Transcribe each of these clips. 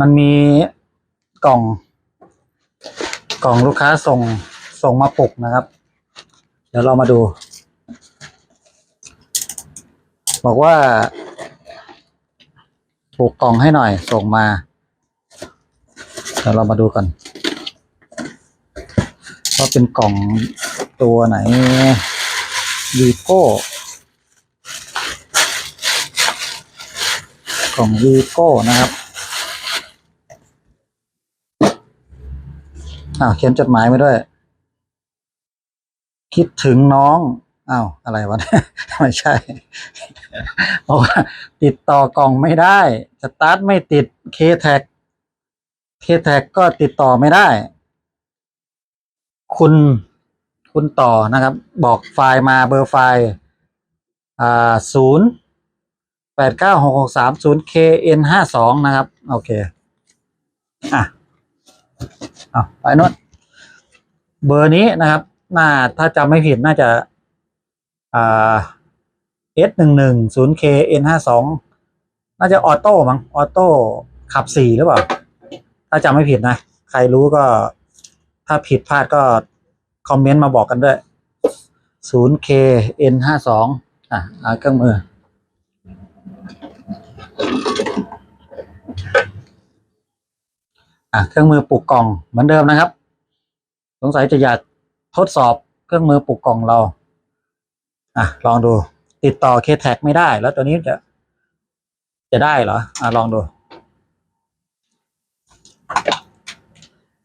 มันมีกล่อง กล่องลูกค้าส่งส่งมาปลุกนะครับ เดี๋ยวเรามาดู บอกว่าปลุกกล่องให้หน่อย ส่งมา เดี๋ยวเรามาดูกันว่าเป็นกล่องตัวไหนวีโก้กล่องวีโก้นะครับ อ้าวเขียนจดหมายมาด้วย คิดถึงน้องอ้าวอะไรวะ ไม่ใช่บอกว่าติดต่อกล่องไม่ได้สตาร์ทไม่ติดเคแท็กเคแท็กก็ติดต่อไม่ได้ คุณคุณต่อนะครับ บอกไฟล์มาเบอร์ไฟล์อ่าศูนย์แปดเก้าหกหกสามศูนย์ KN ห้าสองนะครับ โอเค อะ อาไปโน้นเบอร์นี้นะครับ น่าถ้าจำไม่ผิดน่าจะอ่า S หนึ่งหนึ่งศูนย์ K N ห้าสองน่าจะออโต้มั้งออโต้ขับสี่หรือเปล่า ถ้าจำไม่ผิดนะ ใครรู้ก็ ถ้าผิดพลาดก็ คอมเมนต์มาบอกกันด้วยศูนย์ K N ห้าสองอะเครื่องมือ อะเครื่องมือปลูกกล่องเหมือนเดิมนะครับ สงสัยจะอยากทดสอบเครื่องมือปลูกกล่องเราอะลองดู ติดต่อเคแท็กไม่ได้ แล้วตัวนี้จะ จะได้เหรออะลองดู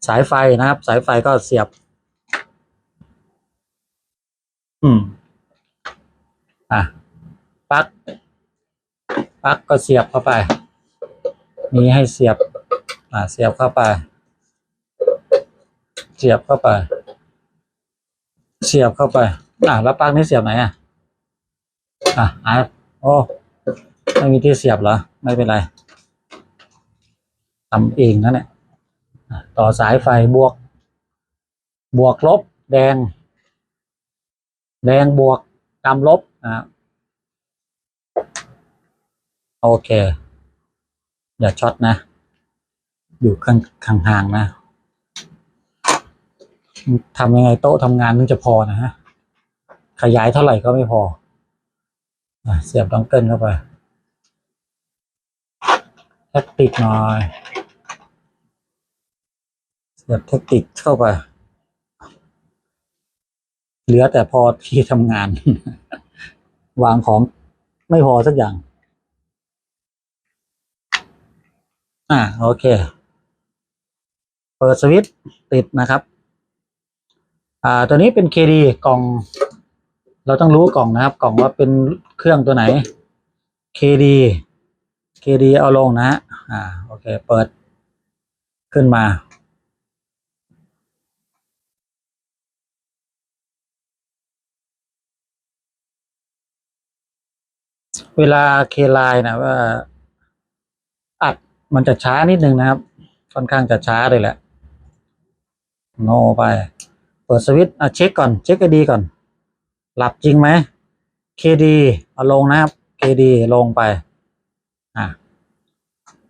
สายไฟนะครับ สายไฟก็เสียบ อืมอะปลั๊กปลั๊กก็เสียบเข้าไป มีให้เสียบ อ่าเสียบเข้าไป เสียบเข้าไป เสียบเข้าไป อ่าแล้วปลั๊กนี้เสียบไหนอะ อะอะโอ้ไม่มีที่เสียบเหรอ ไม่เป็นไรทำเองนะเนี่ยอะต่อสายไฟบวก บวกลบ แดง แดงบวกกำลบอะโอเค อย่าช็อตนะ อยู่ข้างห่างๆนะทำยังไงโต๊ะทำงานถึงจะพอนะฮะ ขยายเท่าไหร่ก็ไม่พออเสียบดองเกิลเข้าไปแท็กติกหน่อย เสียบแท็กติกเข้าไป เหลือแต่พอที่ทำงาน วางของไม่พอสักอย่าง อ่าโอเค เปิดสวิตช์ติดนะครับ อ่าตัวนี้เป็น KD กล่อง เราต้องรู้กล่องนะครับ กล่องว่าเป็นเครื่องตัวไหน KD KD เอาลงนะฮะอ่าโอเค เปิดขึ้นมาเวลาเคไลน์นะว่าอัดมันจะช้านิดนึงนะครับ ค่อนข้างจะช้าเลยแหละ โนไปเปิดสวิตช์อะเช็คก่อนเช็คให้ดีก่อน หลับจริงไหม KD เอาลงนะครับ KD ลงไปอะ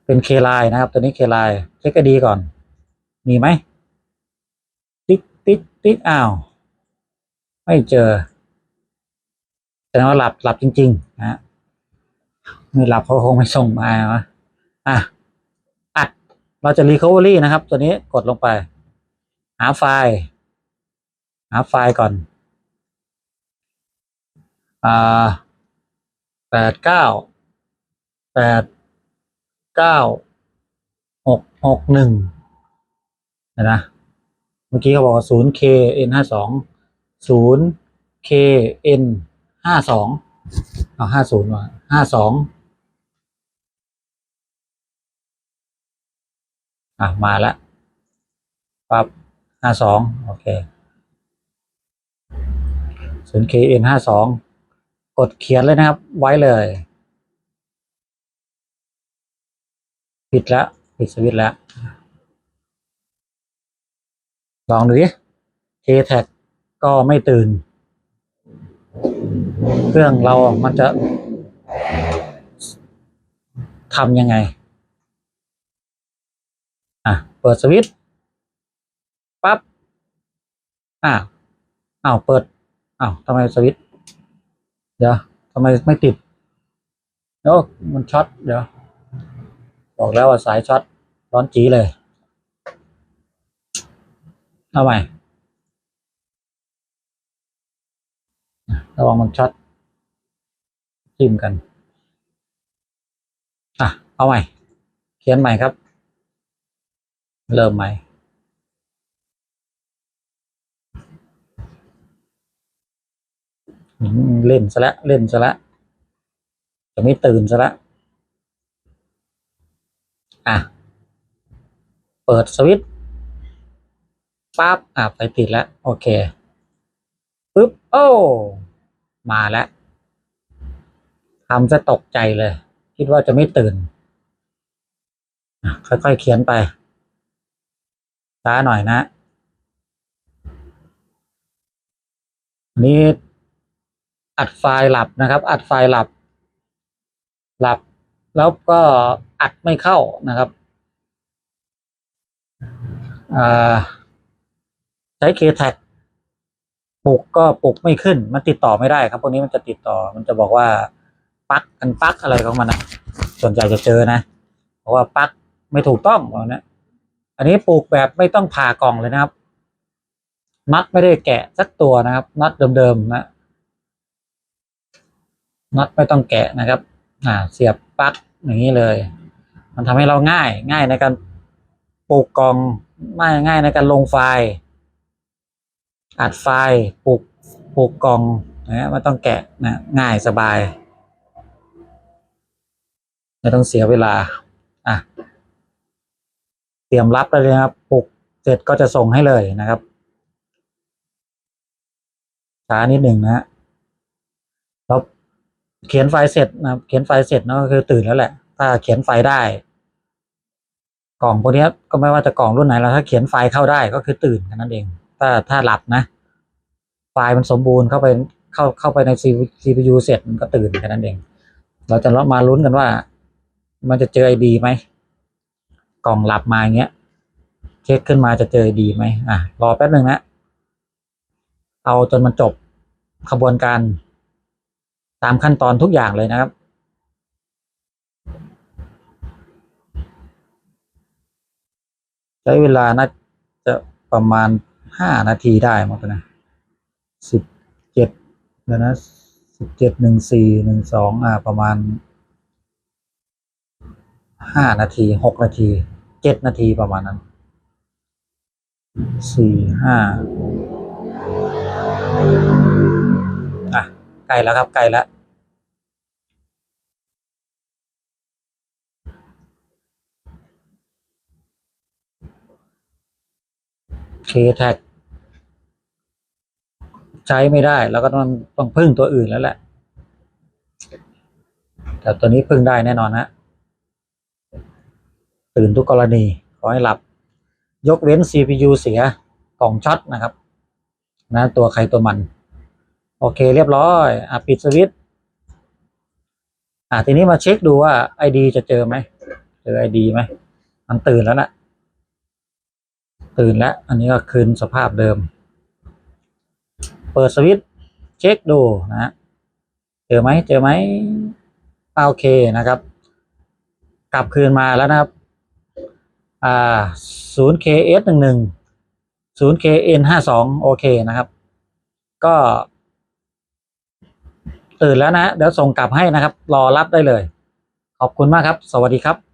เป็น K ไลน์นะครับ ตัวนี้ K ไลน์เช็คให้ดีก่อน มีไหมติ๊กติ๊กติ๊กอ้าวไม่เจอแสดงว่าหลับหลับจริงๆนะฮะไม่หลับเขาคงไม่ส่งมานะอะอัดเราจะ recovery นะครับ ตัวนี้กดลงไปาไฟล์ หาไฟล์ก่อนอ่าแปดเก้าแปดเก้าหกหกหนึ่งเห็นะ เมื่อกี้เขาบอกว่าศูนย์ K N ห้าสองศูนย์ K N ห้าสองเอาห้าศูนย์มาห้าสองอะ มาแล้วปั๊บ ห้าสองโอเคศูนย์ KN ห้าสองกดเขียนเลยนะครับ ไว้เลย ปิดแล้วปิดสวิตช์แล้วลองดูดิ k t a g ก็ไม่ตื่น เครื่องเรามันจะทำยังไง อะ เปิดสวิตช์ ปั๊บอ้าวอ้าวเปิดอ้าวทำไมสวิตเดี๋ยวทำไมไม่ติดโอ้มันช็อตเดี๋ยว บอกแล้วว่าสายช็อตร้อนจีเลยเอาใหม่ระวังมันช็อตจิ้มกันอะเอาใหม่ เขียนใหม่ครับ เริ่มใหม่ อืม เล่นซะแล้วเล่นซะแล้วจะไม่ตื่นซะแล้วอะ เปิดสวิตปั๊บอะไฟติดแล้ว โอเคปึ๊บโอ้มาแล้วทำจะตกใจเลย คิดว่าจะไม่ตื่น ค่อยๆเขียนไปช้าหน่อยนะนี่ อัดไฟล์หลับนะครับ อัดไฟล์หลับ หลับ แล้วก็อัดไม่เข้านะครับใช้เคแท็กปลุกก็ปลุกไม่ขึ้น มันติดต่อไม่ได้ครับพวกนี้มันจะติดต่อ มันจะบอกว่าปักกันปักอะไรของมันอะส่วนใหญ่จะเจอนะ เพราะว่าปักไม่ถูกต้องแบบนี้อันนี้ปลูกแบบไม่ต้องผ่ากล่องเลยนะครับน็อตไม่ได้แกะสักตัวนะครับน็อตเดิมๆนะ น็อตไม่ต้องแกะนะครับ อ่า เสียบปลั๊กอย่างนี้เลย มันทำให้เราง่ายง่ายในการปลูกกล่องง่ายง่ายในการลงไฟล์อัดไฟล์ปลูกปลูกกล่องนะไม่ต้องแกะนะง่ายสบายไม่ต้องเสียเวลา อะ เตรียมรับได้เลยนะครับปลูกเสร็จก็จะส่งให้เลยนะครับ ช้านิดหนึ่งนะฮะ เขียนไฟเสร็จนะครับ เขียนไฟเสร็จเนอะก็คือตื่นแล้วแหละ ถ้าเขียนไฟได้ กล่องพวกนี้ก็ไม่ว่าจะกล่องรุ่นไหนแล้วถ้าเขียนไฟเข้าได้ก็คือตื่นแค่นั้นเอง ถ้าถ้าหลับนะ ไฟมันสมบูรณ์เข้าไปเข้าเข้าไปใน CPU เสร็จมันก็ตื่นแค่นั้นเอง เราจะมาลุ้นกันว่า มันจะเจอไอดีไหมกล่องหลับมาอย่างเงี้ยเช็คขึ้นมาจะเจอไอดีไหมอะรอแป๊บหนึ่งนะ เอาจนมันจบขบวนการ ตามขั้นตอนทุกอย่างเลยนะครับ ใช้เวลาน่าจะประมาณห้านาทีได้มั้งนะสิบเจ็ดเดี๋ยวนะสิบเจ็ดหนึ่งสี่หนึ่งสองอ่าประมาณห้านาทีหกนาทีเจ็ดนาทีประมาณนั้นสี่ห้า ล้แล้วครับใกล้แล้วเคแท็กใช้ไม่ได้แล้วก็ต้องต้องพึ่งตัวอื่นแล้วแหละ แต่ตัวนี้พึ่งได้แน่นอนฮะตื่นทุกกรณี ขอให้หลับ ยกเว้น CPU เสียกล่องช็อตนะครับนะตัวใครตัวมัน โอเคเรียบร้อย อะปิดสวิตช์อะทีนี้มาเช็คดูว่า ID จะเจอไหมเจอ ID ไหมมันตื่นแล้วนะตื่นแล้ว อันนี้ก็คืนสภาพเดิม เปิดสวิตช์เช็คดูนะเจอไหมเจอไหมโอเคนะครับ กลับคืนมาแล้วนะครับอ่า 0KS หนึ่งหนึ่ง 0KN ห้าสองโอเคนะครับ ก็ ตื่นแล้วนะ เดี๋ยวส่งกลับให้นะครับ รอรับได้เลย ขอบคุณมากครับ สวัสดีครับ